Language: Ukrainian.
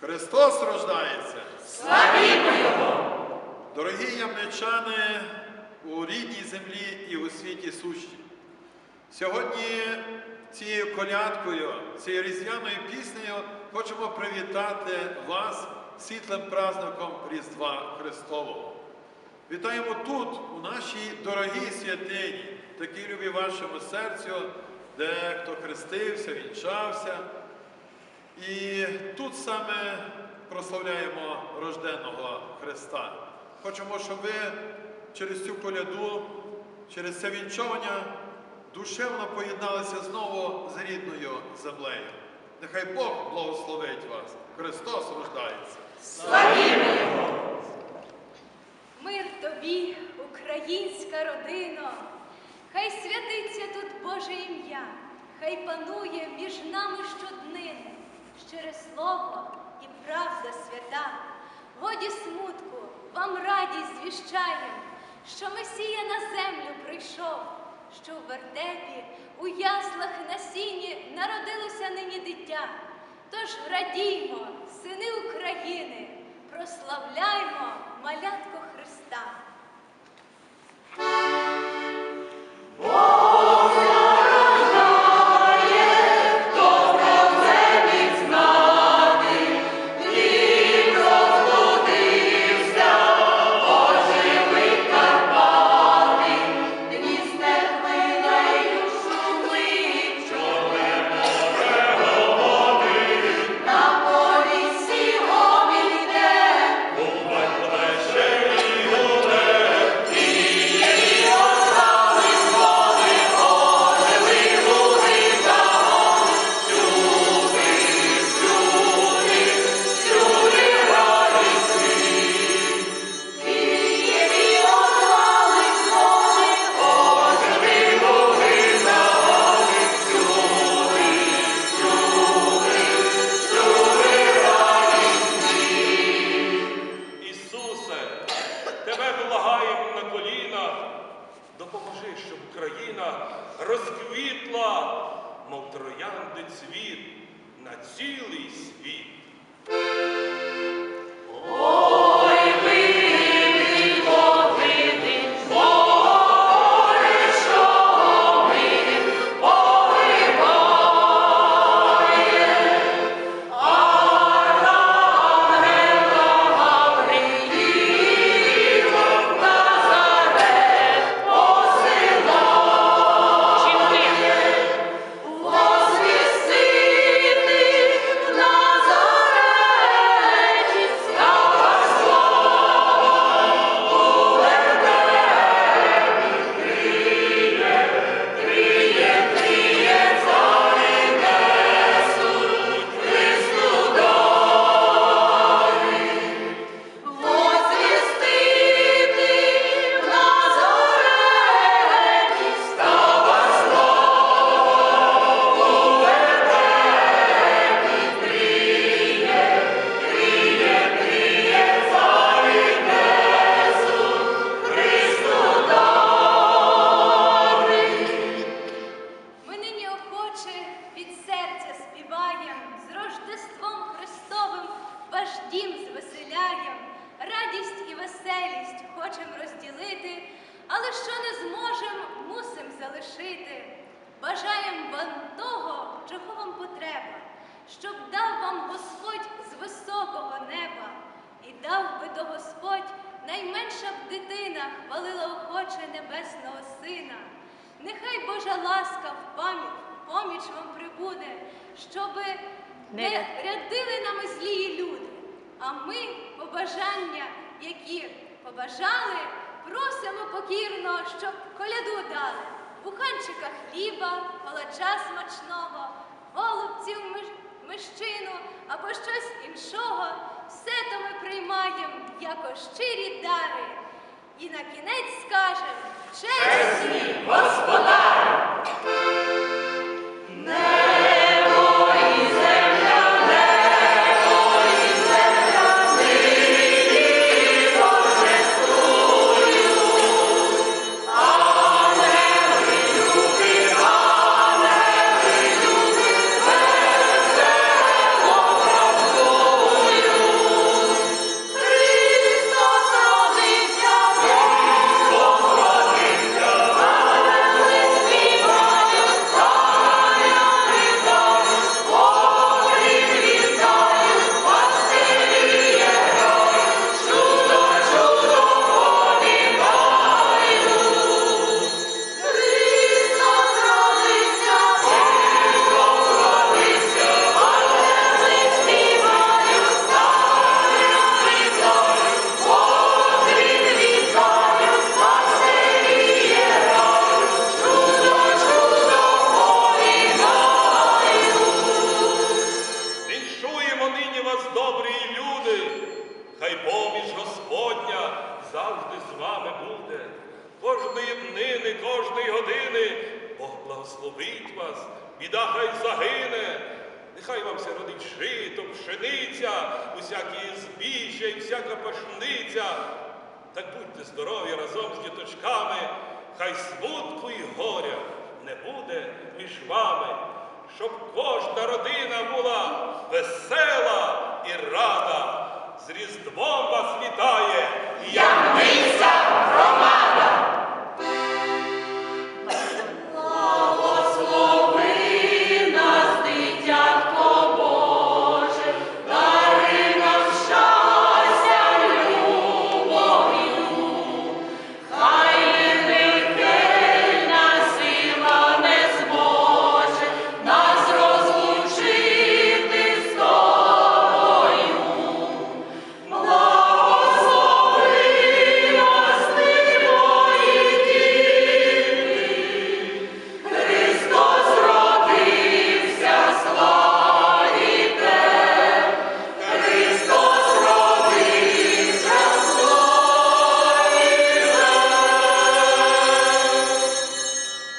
Христос рождається! Славімо Його! Дорогі ямничани у рідній землі і у світі сущі. Сьогодні цією колядкою, цією різдвяною піснею хочемо привітати вас світлим праздником Різдва Христового. Вітаємо тут, у нашій дорогій святині, такій любі вашому серцю, де хто хрестився, вінчався. І тут саме прославляємо рожденого Христа. Хочемо, щоб ви через цю коляду, через це вінчування душевно поєдналися знову з рідною землею. Нехай Бог благословить вас. Христос рождається. Мир тобі, українська родино, хай святиться тут Боже ім'я, хай панує між нами щоднини, щире слово і правда свята. Годі смутку, вам радість звіщаєм, що Месія на землю прийшов, що в вертепі, у яслах на сіні народилося нині дитя. Тож радіймо, сини України, прославляймо малятко цвіт на цілий світ. Хочем розділити, але що не зможем, мусим залишити. Бажаєм вам того, чого вам потреба, щоб дав вам Господь з високого неба, і дав би до Господь найменша б дитина хвалила охоче небесного сина. Нехай Божа ласка в пам'ять, поміч вам прибуде, щоби не рядили нами злії люди. А ми побажання, які побажали, просимо покірно, щоб коляду дали. Буханчика хліба, палача смачного, голубців миш- мищину або щось іншого. Все то ми приймаємо як щирі дари. І на кінець скажем чесні Ой, завжди з вами буде. Кожної днини, кожної години Бог благословить вас, біда хай загине. Нехай вам все родить жито, пшениця, усякі збіжжя і всяка пашниця. Так будьте здорові разом з діточками, хай смутку і горя не буде між вами, щоб кожна родина була